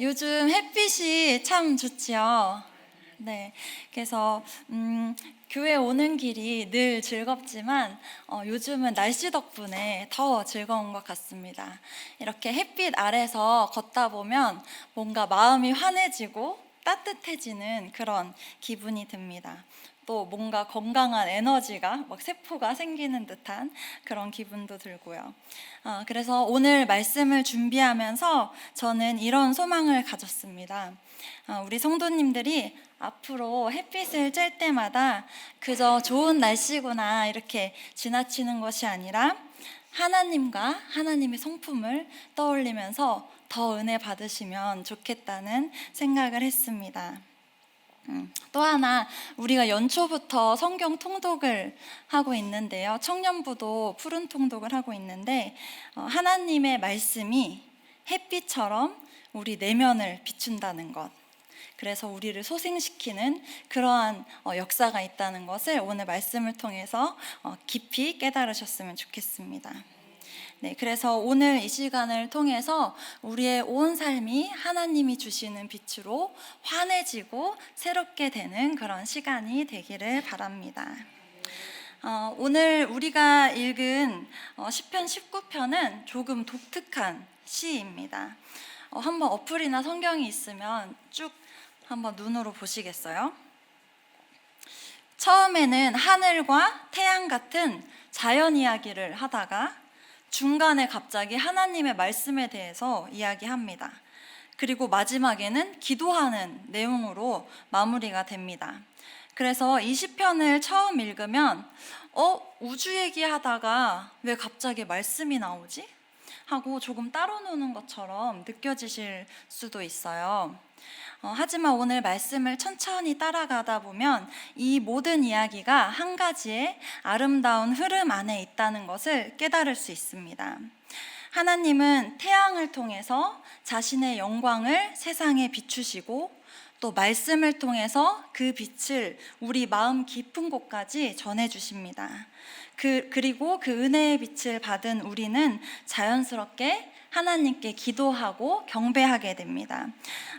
요즘 햇빛이 참 좋지요. 네. 그래서 음, 교회 오는 길이 늘 즐겁지만 어, 요즘은 날씨 덕분에 더 즐거운 것 같습니다. 이렇게 햇빛 아래서 걷다 보면 뭔가 마음이 환해지고 따뜻해지는 그런 기분이 듭니다. 또 뭔가 건강한 에너지가 막 세포가 생기는 듯한 그런 기분도 들고요. 어, 그래서 오늘 말씀을 준비하면서 저는 이런 소망을 가졌습니다. 어, 우리 성도님들이 앞으로 햇빛을 쬐 때마다 그저 좋은 날씨구나 이렇게 지나치는 것이 아니라 하나님과 하나님의 성품을 떠올리면서 더 은혜 받으시면 좋겠다는 생각을 했습니다. 음, 또 하나 우리가 연초부터 성경 통독을 하고 있는데요. 청년부도 푸른 통독을 하고 있는데 어, 하나님의 말씀이 햇빛처럼 우리 내면을 비춘다는 것. 그래서 우리를 소생시키는 그러한 어, 역사가 있다는 것을 오늘 말씀을 통해서 어, 깊이 깨달으셨으면 좋겠습니다. 네, 그래서 오늘 이 시간을 통해서 우리의 온 삶이 하나님이 주시는 빛으로 환해지고 새롭게 되는 그런 시간이 되기를 바랍니다. 어, 오늘 우리가 읽은 어, 시편 19편은 조금 독특한 시입니다. 어, 한번 어플이나 성경이 있으면 쭉 한번 눈으로 보시겠어요? 처음에는 하늘과 태양 같은 자연 이야기를 하다가 중간에 갑자기 하나님의 말씀에 대해서 이야기합니다. 그리고 마지막에는 기도하는 내용으로 마무리가 됩니다. 그래서 이 시편을 처음 읽으면 어 우주 얘기하다가 왜 갑자기 말씀이 나오지? 하고 조금 따로 노는 것처럼 느껴지실 수도 있어요. 어, 하지만 오늘 말씀을 천천히 따라가다 보면 이 모든 이야기가 한 가지의 아름다운 흐름 안에 있다는 것을 깨달을 수 있습니다. 하나님은 태양을 통해서 자신의 영광을 세상에 비추시고 또 말씀을 통해서 그 빛을 우리 마음 깊은 곳까지 전해 주십니다. 그, 그리고 그 은혜의 빛을 받은 우리는 자연스럽게 하나님께 기도하고 경배하게 됩니다.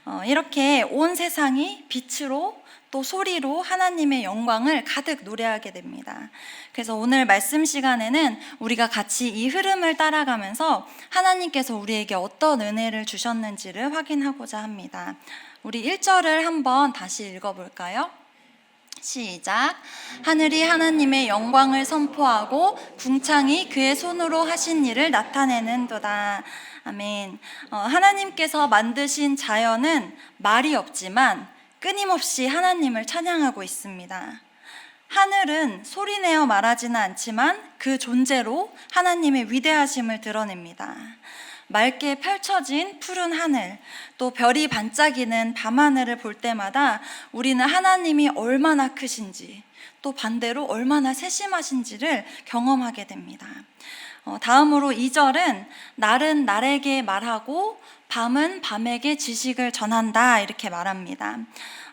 어, 이렇게 온 세상이 빛으로 또 소리로 하나님의 영광을 가득 노래하게 됩니다. 그래서 오늘 말씀 시간에는 우리가 같이 이 흐름을 따라가면서 하나님께서 우리에게 어떤 은혜를 주셨는지를 확인하고자 합니다. 우리 1절을 한번 다시 읽어볼까요? 시작. 하늘이 하나님의 영광을 선포하고 궁창이 그의 손으로 하신 일을 나타내는도다. 아멘. 어, 하나님께서 만드신 자연은 말이 없지만 끊임없이 하나님을 찬양하고 있습니다. 하늘은 소리내어 말하지는 않지만 그 존재로 하나님의 위대하심을 드러냅니다. 맑게 펼쳐진 푸른 하늘, 또 별이 반짝이는 밤하늘을 볼 때마다 우리는 하나님이 얼마나 크신지, 또 반대로 얼마나 세심하신지를 경험하게 됩니다. 어, 다음으로 2절은 날은 날에게 말하고 밤은 밤에게 지식을 전한다 이렇게 말합니다.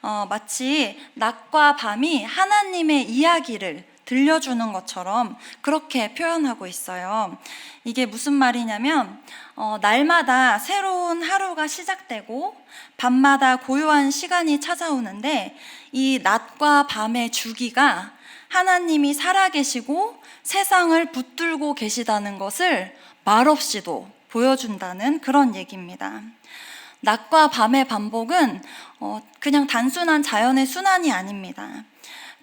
어, 마치 낮과 밤이 하나님의 이야기를 들려주는 것처럼 그렇게 표현하고 있어요. 이게 무슨 말이냐면, 어, 날마다 새로운 하루가 시작되고, 밤마다 고요한 시간이 찾아오는데, 이 낮과 밤의 주기가 하나님이 살아계시고 세상을 붙들고 계시다는 것을 말없이도 보여준다는 그런 얘기입니다. 낮과 밤의 반복은 어, 그냥 단순한 자연의 순환이 아닙니다.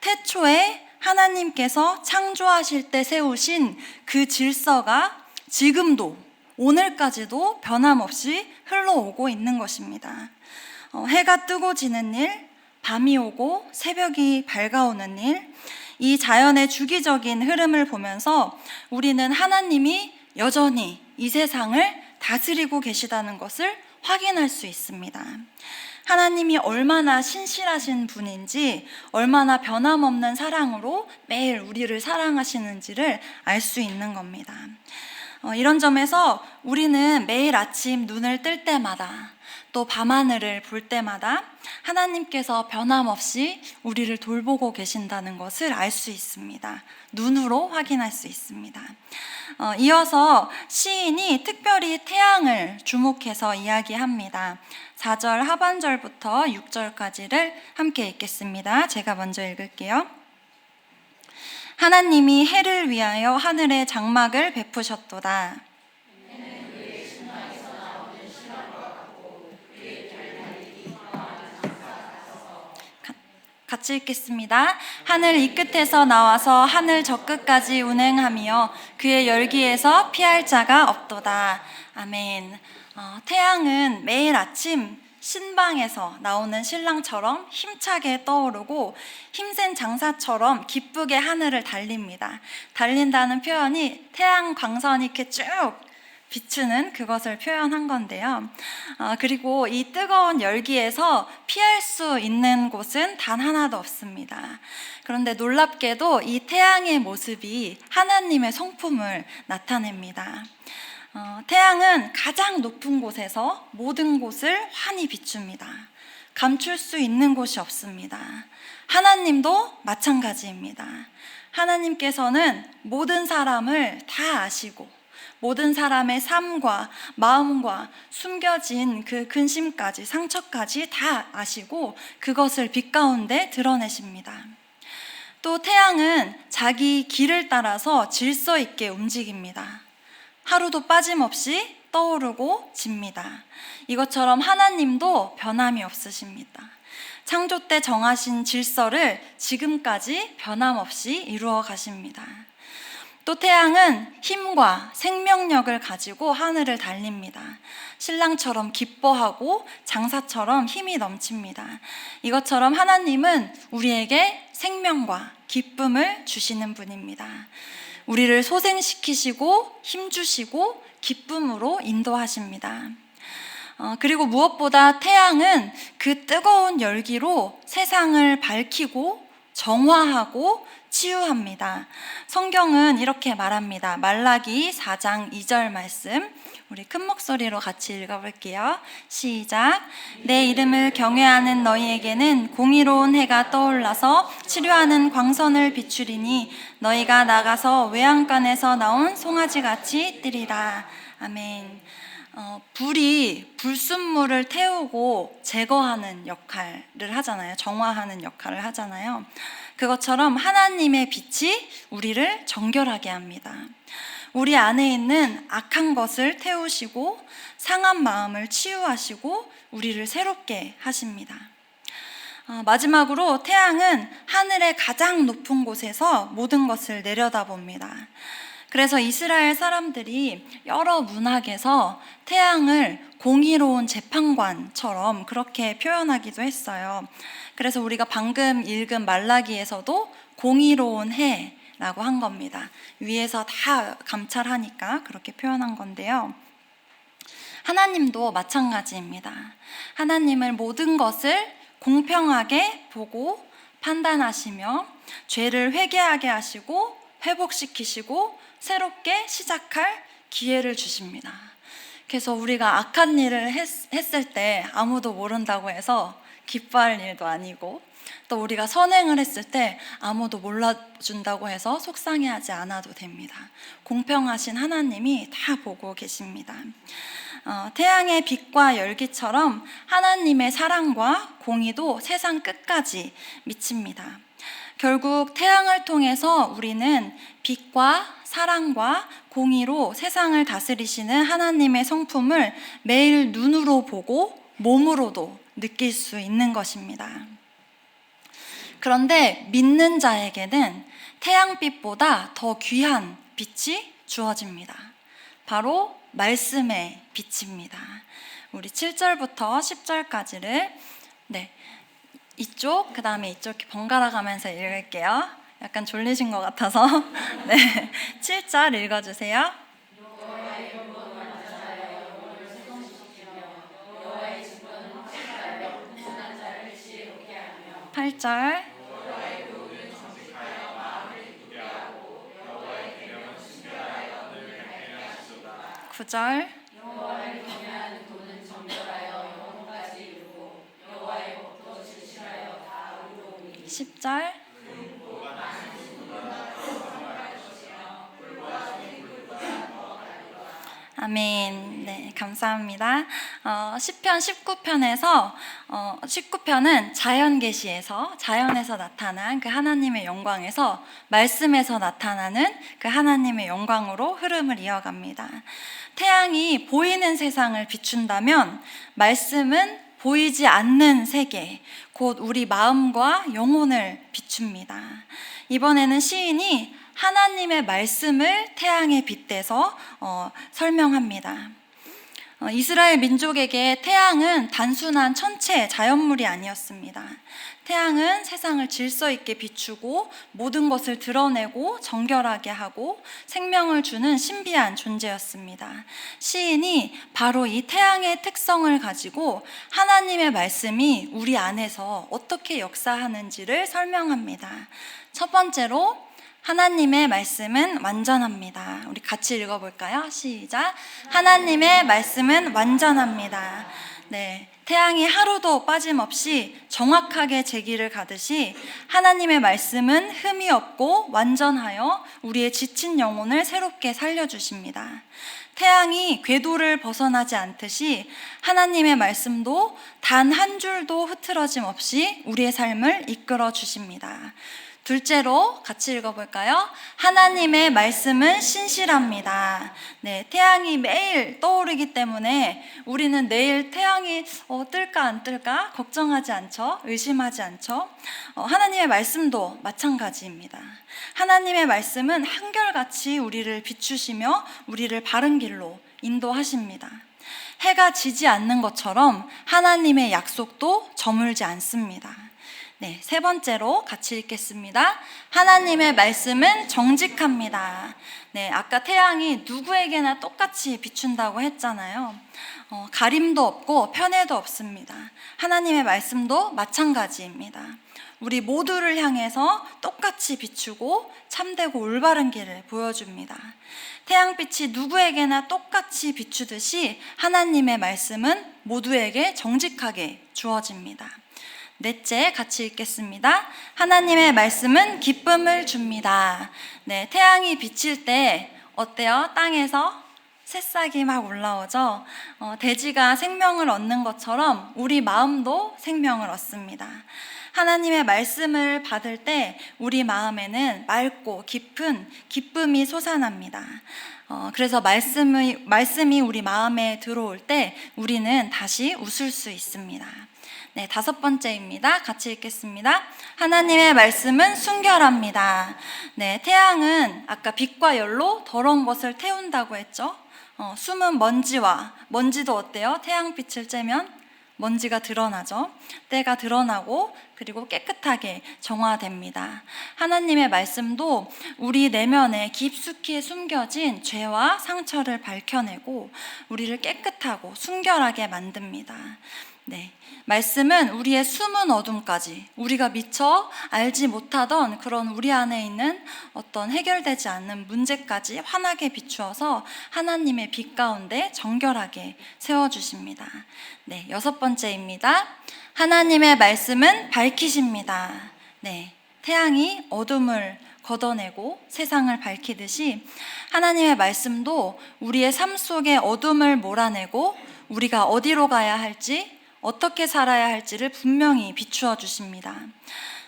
태초에 하나님께서 창조하실 때 세우신 그 질서가 지금도 오늘까지도 변함없이 흘러오고 있는 것입니다. 어, 해가 뜨고 지는 일, 밤이 오고 새벽이 밝아오는 일, 이 자연의 주기적인 흐름을 보면서 우리는 하나님이 여전히 이 세상을 다스리고 계시다는 것을 확인할 수 있습니다. 하나님이 얼마나 신실하신 분인지, 얼마나 변함없는 사랑으로 매일 우리를 사랑하시는지를 알 수 있는 겁니다. 어, 이런 점에서 우리는 매일 아침 눈을 뜰 때마다 또 밤하늘을 볼 때마다 하나님께서 변함없이 우리를 돌보고 계신다는 것을 알 수 있습니다. 눈으로 확인할 수 있습니다. 어, 이어서 시인이 특별히 태양을 주목해서 이야기합니다. 4절 하반절부터 6절까지를 함께 읽겠습니다. 제가 먼저 읽을게요. 하나님이 해를 위하여 하늘에 장막을 베푸셨도다. 같이 읽겠습니다. 하늘 이 끝에서 나와서 하늘 저 끝까지 운행하며 그의 열기에서 피할 자가 없도다. 아멘. 어, 태양은 매일 아침 신방에서 나오는 신랑처럼 힘차게 떠오르고 힘센 장사처럼 기쁘게 하늘을 달립니다. 달린다는 표현이 태양 광선이 이렇게 쭉 비추는 그것을 표현한 건데요. 어, 그리고 이 뜨거운 열기에서 피할 수 있는 곳은 단 하나도 없습니다. 그런데 놀랍게도 이 태양의 모습이 하나님의 성품을 나타냅니다. 어, 태양은 가장 높은 곳에서 모든 곳을 환히 비춥니다. 감출 수 있는 곳이 없습니다. 하나님도 마찬가지입니다. 하나님께서는 모든 사람을 다 아시고 모든 사람의 삶과 마음과 숨겨진 그 근심까지 상처까지 다 아시고 그것을 빛 가운데 드러내십니다. 또 태양은 자기 길을 따라서 질서 있게 움직입니다. 하루도 빠짐없이 떠오르고 집니다. 이것처럼 하나님도 변함이 없으십니다. 창조 때 정하신 질서를 지금까지 변함없이 이루어 가십니다. 또 태양은 힘과 생명력을 가지고 하늘을 달립니다. 신랑처럼 기뻐하고 장사처럼 힘이 넘칩니다. 이것처럼 하나님은 우리에게 생명과 기쁨을 주시는 분입니다. 우리를 소생시키시고 힘주시고 기쁨으로 인도하십니다. 어, 그리고 무엇보다 태양은 그 뜨거운 열기로 세상을 밝히고 정화하고 치유합니다. 성경은 이렇게 말합니다. 말라기 4장 2절 말씀. 우리 큰 목소리로 같이 읽어볼게요. 시작. 내 이름을 경외하는 너희에게는 공의로운 해가 떠올라서 치료하는 광선을 비추리니 너희가 나가서 외양간에서 나온 송아지 같이 뜨리라. 아멘. 어, 불이 불순물을 태우고 제거하는 역할을 하잖아요. 정화하는 역할을 하잖아요. 그것처럼 하나님의 빛이 우리를 정결하게 합니다. 우리 안에 있는 악한 것을 태우시고 상한 마음을 치유하시고 우리를 새롭게 하십니다. 어, 마지막으로 태양은 하늘의 가장 높은 곳에서 모든 것을 내려다봅니다. 그래서 이스라엘 사람들이 여러 문학에서 태양을 공의로운 재판관처럼 그렇게 표현하기도 했어요. 그래서 우리가 방금 읽은 말라기에서도 공의로운 해라고 한 겁니다. 위에서 다 감찰하니까 그렇게 표현한 건데요. 하나님도 마찬가지입니다. 하나님을 모든 것을 공평하게 보고 판단하시며 죄를 회개하게 하시고 회복시키시고 새롭게 시작할 기회를 주십니다. 그래서 우리가 악한 일을 했, 했을 때 아무도 모른다고 해서 기뻐할 일도 아니고 또 우리가 선행을 했을 때 아무도 몰라준다고 해서 속상해하지 않아도 됩니다. 공평하신 하나님이 다 보고 계십니다. 어, 태양의 빛과 열기처럼 하나님의 사랑과 공의도 세상 끝까지 미칩니다. 결국 태양을 통해서 우리는 빛과 사랑과 공의로 세상을 다스리시는 하나님의 성품을 매일 눈으로 보고 몸으로도 느낄 수 있는 것입니다. 그런데 믿는 자에게는 태양빛보다 더 귀한 빛이 주어집니다. 바로 말씀의 빛입니다. 우리 7절부터 10절까지를 네, 이쪽, 그 다음에 이쪽 번갈아 가면서 읽을게요. 약간 졸리신 것 같아서. 네. 7절 읽어주세요. 8절. 9절. 10절. 아멘. 네. 감사합니다. 어, 시편 19편에서 어, 19편은 자연 계시에서 자연에서 나타난 그 하나님의 영광에서 말씀에서 나타나는 그 하나님의 영광으로 흐름을 이어갑니다. 태양이 보이는 세상을 비춘다면 말씀은 보이지 않는 세계, 곧 우리 마음과 영혼을 비춥니다. 이번에는 시인이 하나님의 말씀을 태양에 빗대서 어, 설명합니다. 어, 이스라엘 민족에게 태양은 단순한 천체 자연물이 아니었습니다. 태양은 세상을 질서 있게 비추고 모든 것을 드러내고 정결하게 하고 생명을 주는 신비한 존재였습니다. 시인이 바로 이 태양의 특성을 가지고 하나님의 말씀이 우리 안에서 어떻게 역사하는지를 설명합니다. 첫 번째로 하나님의 말씀은 완전합니다. 우리 같이 읽어볼까요? 시작. 하나님의 말씀은 완전합니다. 네. 태양이 하루도 빠짐없이 정확하게 제 길을 가듯이 하나님의 말씀은 흠이 없고 완전하여 우리의 지친 영혼을 새롭게 살려주십니다. 태양이 궤도를 벗어나지 않듯이 하나님의 말씀도 단 한 줄도 흐트러짐 없이 우리의 삶을 이끌어 주십니다. 둘째로 같이 읽어볼까요? 하나님의 말씀은 신실합니다. 네, 태양이 매일 떠오르기 때문에 우리는 내일 태양이 어, 뜰까 안 뜰까 걱정하지 않죠. 의심하지 않죠. 어, 하나님의 말씀도 마찬가지입니다. 하나님의 말씀은 한결같이 우리를 비추시며 우리를 바른 길로 인도하십니다. 해가 지지 않는 것처럼 하나님의 약속도 저물지 않습니다. 네, 세 번째로 같이 읽겠습니다. 하나님의 말씀은 정직합니다. 네, 아까 태양이 누구에게나 똑같이 비춘다고 했잖아요. 어, 가림도 없고 편애도 없습니다. 하나님의 말씀도 마찬가지입니다. 우리 모두를 향해서 똑같이 비추고 참되고 올바른 길을 보여줍니다. 태양빛이 누구에게나 똑같이 비추듯이 하나님의 말씀은 모두에게 정직하게 주어집니다. 넷째 같이 읽겠습니다. 하나님의 말씀은 기쁨을 줍니다. 네, 태양이 비칠 때 어때요? 땅에서 새싹이 막 올라오죠. 어, 돼지가 생명을 얻는 것처럼 우리 마음도 생명을 얻습니다. 하나님의 말씀을 받을 때 우리 마음에는 맑고 깊은 기쁨이 솟아납니다. 어, 그래서 말씀이, 말씀이 우리 마음에 들어올 때 우리는 다시 웃을 수 있습니다. 네, 다섯 번째입니다. 같이 읽겠습니다. 하나님의 말씀은 순결합니다. 네, 태양은 아까 빛과 열로 더러운 것을 태운다고 했죠. 어, 숨은 먼지와 먼지도 어때요? 태양빛을 쬐면 먼지가 드러나죠. 때가 드러나고 그리고 깨끗하게 정화됩니다. 하나님의 말씀도 우리 내면에 깊숙이 숨겨진 죄와 상처를 밝혀내고 우리를 깨끗하고 순결하게 만듭니다. 네. 말씀은 우리의 숨은 어둠까지 우리가 미처 알지 못하던 그런 우리 안에 있는 어떤 해결되지 않는 문제까지 환하게 비추어서 하나님의 빛 가운데 정결하게 세워주십니다. 네. 여섯 번째입니다. 하나님의 말씀은 밝히십니다. 네. 태양이 어둠을 걷어내고 세상을 밝히듯이 하나님의 말씀도 우리의 삶 속에 어둠을 몰아내고 우리가 어디로 가야 할지 어떻게 살아야 할지를 분명히 비추어 주십니다.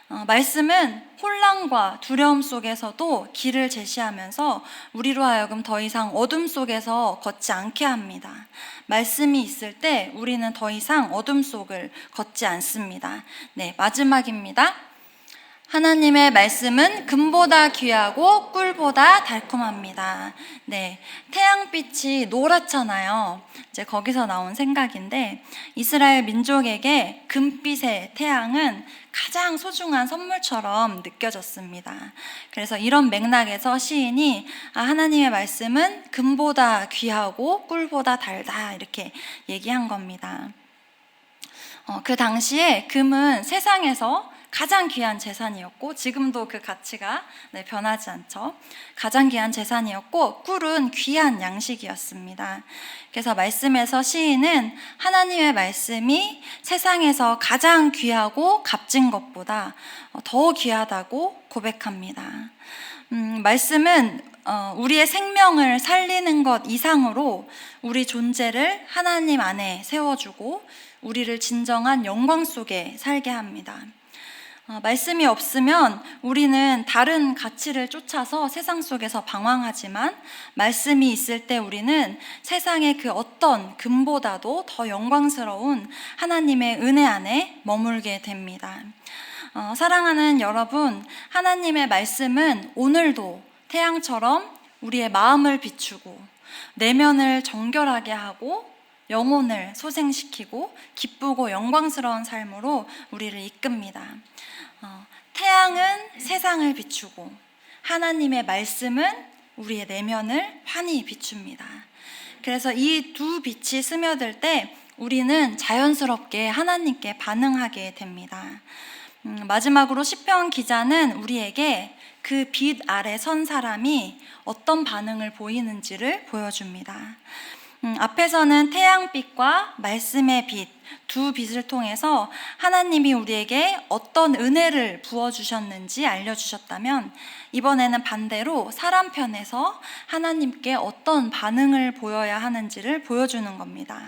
어, 말씀은 혼란과 두려움 속에서도 길을 제시하면서 우리로 하여금 더 이상 어둠 속에서 걷지 않게 합니다. 말씀이 있을 때 우리는 더 이상 어둠 속을 걷지 않습니다. 네, 마지막입니다. 하나님의 말씀은 금보다 귀하고 꿀보다 달콤합니다. 네. 태양빛이 노랗잖아요. 이제 거기서 나온 생각인데, 이스라엘 민족에게 금빛의 태양은 가장 소중한 선물처럼 느껴졌습니다. 그래서 이런 맥락에서 시인이 아, 하나님의 말씀은 금보다 귀하고 꿀보다 달다 이렇게 얘기한 겁니다. 어, 그 당시에 금은 세상에서 가장 귀한 재산이었고 지금도 그 가치가 네, 변하지 않죠. 가장 귀한 재산이었고 꿀은 귀한 양식이었습니다. 그래서 말씀에서 시인은 하나님의 말씀이 세상에서 가장 귀하고 값진 것보다 더 귀하다고 고백합니다. 음, 말씀은 어, 우리의 생명을 살리는 것 이상으로 우리 존재를 하나님 안에 세워주고 우리를 진정한 영광 속에 살게 합니다. 어, 말씀이 없으면 우리는 다른 가치를 쫓아서 세상 속에서 방황하지만 말씀이 있을 때 우리는 세상의 그 어떤 금보다도 더 영광스러운 하나님의 은혜 안에 머물게 됩니다. 어, 사랑하는 여러분, 하나님의 말씀은 오늘도 태양처럼 우리의 마음을 비추고 내면을 정결하게 하고 영혼을 소생시키고 기쁘고 영광스러운 삶으로 우리를 이끕니다. 어, 태양은 세상을 비추고 하나님의 말씀은 우리의 내면을 환히 비춥니다. 그래서 이 두 빛이 스며들 때 우리는 자연스럽게 하나님께 반응하게 됩니다. 음, 마지막으로 시편 기자는 우리에게 그 빛 아래 선 사람이 어떤 반응을 보이는지를 보여줍니다. 음, 앞에서는 태양빛과 말씀의 빛, 두 빛을 통해서 하나님이 우리에게 어떤 은혜를 부어주셨는지 알려주셨다면, 이번에는 반대로 사람 편에서 하나님께 어떤 반응을 보여야 하는지를 보여주는 겁니다.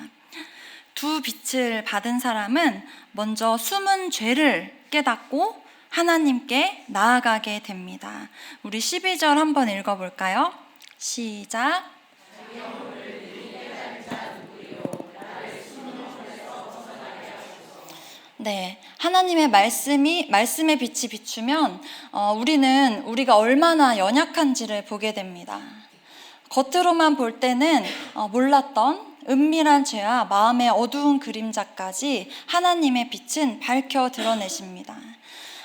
두 빛을 받은 사람은 먼저 숨은 죄를 깨닫고 하나님께 나아가게 됩니다. 우리 12절 한번 읽어볼까요? 시작. 네, 하나님의 말씀이 말씀의 빛이 비추면 어, 우리는 우리가 얼마나 연약한지를 보게 됩니다. 겉으로만 볼 때는 어, 몰랐던 은밀한 죄와 마음의 어두운 그림자까지 하나님의 빛은 밝혀 드러내십니다.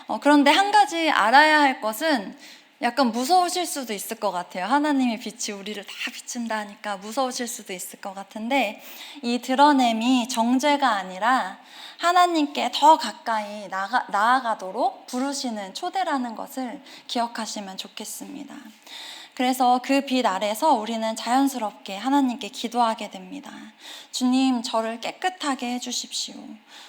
어, 그런데 한 가지 알아야 할 것은 약간 무서우실 수도 있을 것 같아요. 하나님의 빛이 우리를 다 비춘다 하니까 무서우실 수도 있을 것 같은데 이 드러냄이 정죄가 아니라 하나님께 더 가까이 나가, 나아가도록 부르시는 초대라는 것을 기억하시면 좋겠습니다. 그래서 그 빛 아래서 우리는 자연스럽게 하나님께 기도하게 됩니다. 주님, 저를 깨끗하게 해주십시오.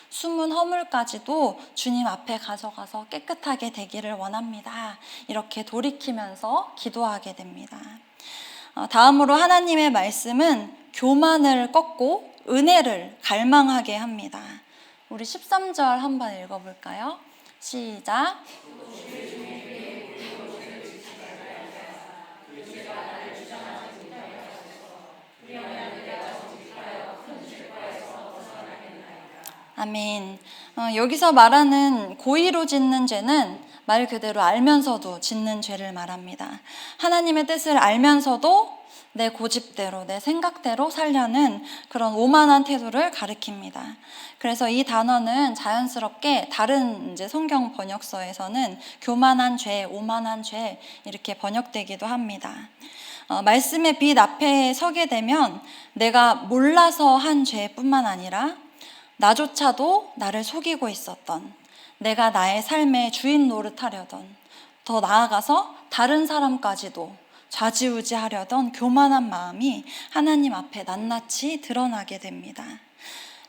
숨은 허물까지도 주님 앞에 가져가서 깨끗하게 되기를 원합니다. 이렇게 돌이키면서 기도하게 됩니다. 어, 다음으로 하나님의 말씀은 교만을 꺾고 은혜를 갈망하게 합니다. 우리 13절 한번 읽어볼까요? 시작. 아멘. 어, 여기서 말하는 고의로 짓는 죄는 말 그대로 알면서도 짓는 죄를 말합니다. 하나님의 뜻을 알면서도 내 고집대로, 내 생각대로 살려는 그런 오만한 태도를 가리킵니다. 그래서 이 단어는 자연스럽게 다른 이제 성경 번역서에서는 교만한 죄, 오만한 죄 이렇게 번역되기도 합니다. 어, 말씀의 빛 앞에 서게 되면 내가 몰라서 한 죄뿐만 아니라 나조차도 나를 속이고 있었던 내가 나의 삶의 주인 노릇하려던 더 나아가서 다른 사람까지도 좌지우지하려던 교만한 마음이 하나님 앞에 낱낱이 드러나게 됩니다.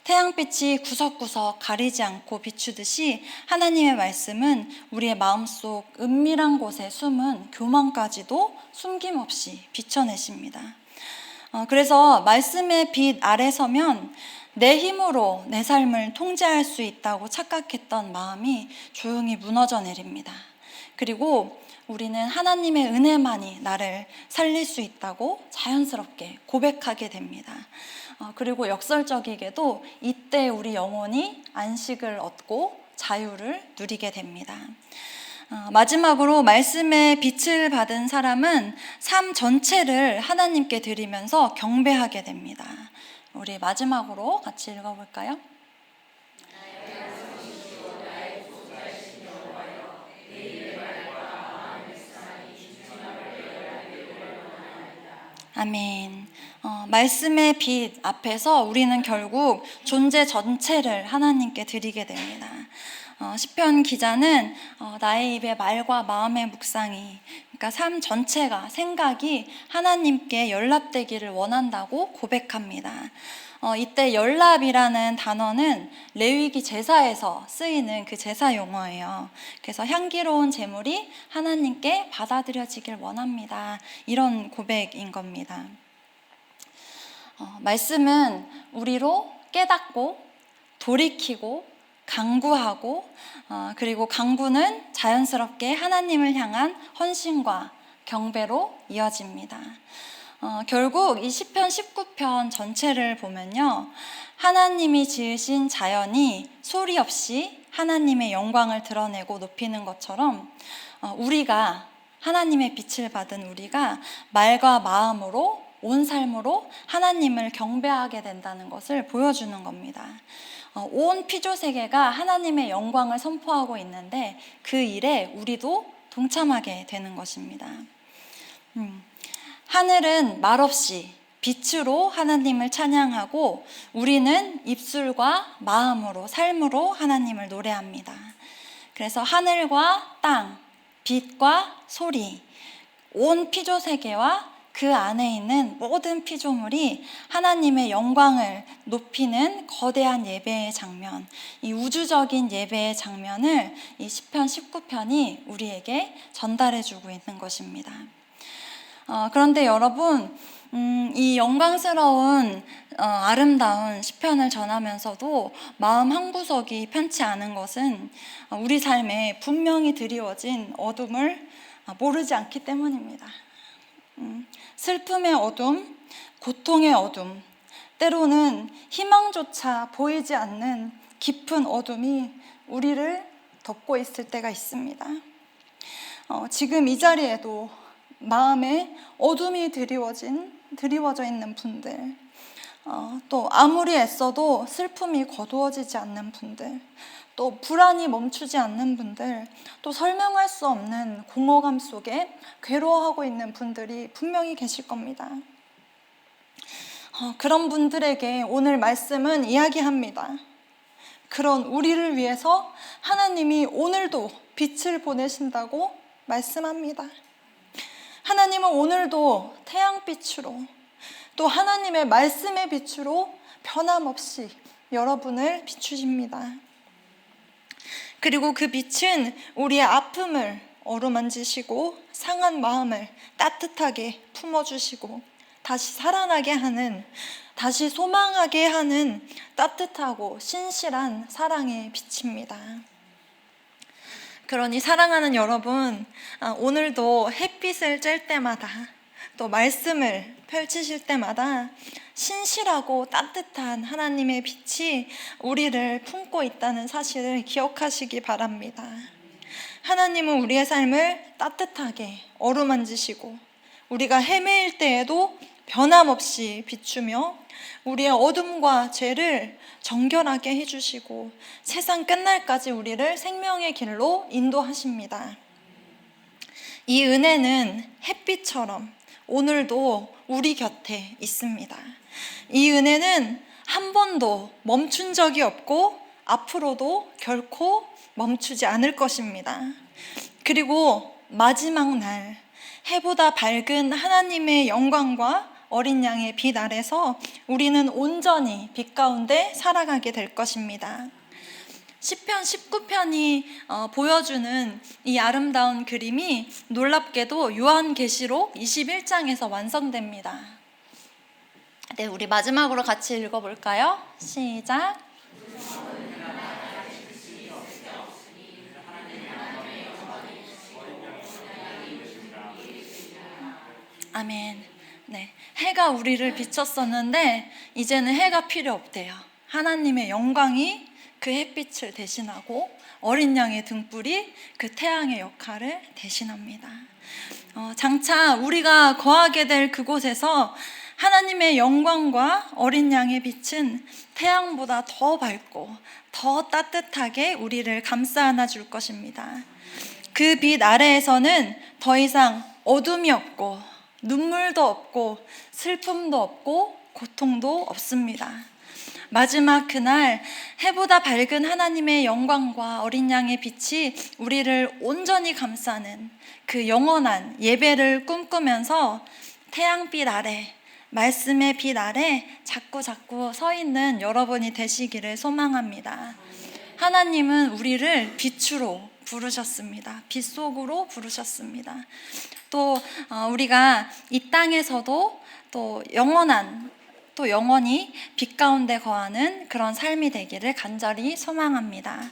태양빛이 구석구석 가리지 않고 비추듯이 하나님의 말씀은 우리의 마음속 은밀한 곳에 숨은 교만까지도 숨김없이 비춰내십니다. 어, 그래서 말씀의 빛 아래 서면 내 힘으로 내 삶을 통제할 수 있다고 착각했던 마음이 조용히 무너져 내립니다. 그리고 우리는 하나님의 은혜만이 나를 살릴 수 있다고 자연스럽게 고백하게 됩니다. 어, 그리고 역설적이게도 이때 우리 영혼이 안식을 얻고 자유를 누리게 됩니다. 어, 마지막으로 말씀의 빛을 받은 사람은 삶 전체를 하나님께 드리면서 경배하게 됩니다. 우리 마지막으로 같이 읽어볼까요? 아멘. 어, 말씀의 빛 앞에서 우리는 결국 존재 전체를 하나님께 드리게 됩니다. 어, 시편 기자는 어, 나의 입에 말과 마음의 묵상이 그러니까 삶 전체가 생각이 하나님께 연락되기를 원한다고 고백합니다. 어, 이때 연락이라는 단어는 레위기 제사에서 쓰이는 그 제사 용어예요. 그래서 향기로운 제물이 하나님께 받아들여지길 원합니다. 이런 고백인 겁니다. 어, 말씀은 우리로 깨닫고 돌이키고 강구하고 어, 그리고 강구는 자연스럽게 하나님을 향한 헌신과 경배로 이어집니다. 어, 결국 이 시편 19편 전체를 보면요. 하나님이 지으신 자연이 소리 없이 하나님의 영광을 드러내고 높이는 것처럼 어, 우리가 하나님의 빛을 받은 우리가 말과 마음으로 온 삶으로 하나님을 경배하게 된다는 것을 보여주는 겁니다. 어, 온 피조 세계가 하나님의 영광을 선포하고 있는데 그 일에 우리도 동참하게 되는 것입니다. 음, 하늘은 말없이 빛으로 하나님을 찬양하고 우리는 입술과 마음으로 삶으로 하나님을 노래합니다. 그래서 하늘과 땅, 빛과 소리, 온 피조 세계와 그 안에 있는 모든 피조물이 하나님의 영광을 높이는 거대한 예배의 장면, 이 우주적인 예배의 장면을 이 시편 19편이 우리에게 전달해 주고 있는 것입니다. 어, 그런데 여러분, 음, 이 영광스러운 어, 아름다운 시편을 전하면서도 마음 한 구석이 편치 않은 것은 우리 삶에 분명히 드리워진 어둠을 모르지 않기 때문입니다. 음, 슬픔의 어둠, 고통의 어둠, 때로는 희망조차 보이지 않는 깊은 어둠이 우리를 덮고 있을 때가 있습니다. 어, 지금 이 자리에도 마음에 어둠이 드리워진, 드리워져 있는 분들, 어, 또 아무리 애써도 슬픔이 거두어지지 않는 분들, 또 불안이 멈추지 않는 분들, 또 설명할 수 없는 공허감 속에 괴로워하고 있는 분들이 분명히 계실 겁니다. 어, 그런 분들에게 오늘 말씀은 이야기합니다. 그런 우리를 위해서 하나님이 오늘도 빛을 보내신다고 말씀합니다. 하나님은 오늘도 태양빛으로 또 하나님의 말씀의 빛으로 변함없이 여러분을 비추십니다. 그리고 그 빛은 우리의 아픔을 어루만지시고 상한 마음을 따뜻하게 품어주시고 다시 살아나게 하는 다시 소망하게 하는 따뜻하고 신실한 사랑의 빛입니다. 그러니 사랑하는 여러분, 아, 오늘도 햇빛을 쬐 때마다 또 말씀을 펼치실 때마다 신실하고 따뜻한 하나님의 빛이 우리를 품고 있다는 사실을 기억하시기 바랍니다. 하나님은 우리의 삶을 따뜻하게 어루만지시고 우리가 헤매일 때에도 변함없이 비추며 우리의 어둠과 죄를 정결하게 해주시고 세상 끝날까지 우리를 생명의 길로 인도하십니다. 이 은혜는 햇빛처럼 오늘도 우리 곁에 있습니다. 이 은혜는 한 번도 멈춘 적이 없고 앞으로도 결코 멈추지 않을 것입니다. 그리고 마지막 날 해보다 밝은 하나님의 영광과 어린 양의 빛 아래서 우리는 온전히 빛 가운데 살아가게 될 것입니다. 시편 19편이 어, 보여주는 이 아름다운 그림이 놀랍게도 요한계시록 21장에서 완성됩니다. 네, 우리 마지막으로 같이 읽어볼까요? 시작. 아멘. 네. 해가 우리를 비쳤었는데 이제는 해가 필요 없대요. 하나님의 영광이 그 햇빛을 대신하고 어린 양의 등불이 그 태양의 역할을 대신합니다. 어, 장차 우리가 거하게 될 그곳에서 하나님의 영광과 어린 양의 빛은 태양보다 더 밝고 더 따뜻하게 우리를 감싸 안아 줄 것입니다. 그 빛 아래에서는 더 이상 어둠이 없고 눈물도 없고 슬픔도 없고 고통도 없습니다. 마지막 그날 해보다 밝은 하나님의 영광과 어린 양의 빛이 우리를 온전히 감싸는 그 영원한 예배를 꿈꾸면서 태양빛 아래 말씀의 빛 아래 자꾸 자꾸 서 있는 여러분이 되시기를 소망합니다. 하나님은 우리를 빛으로 부르셨습니다. 빛 속으로 부르셨습니다. 또 어, 우리가 이 땅에서도 또 영원한 또 영원히 빛 가운데 거하는 그런 삶이 되기를 간절히 소망합니다.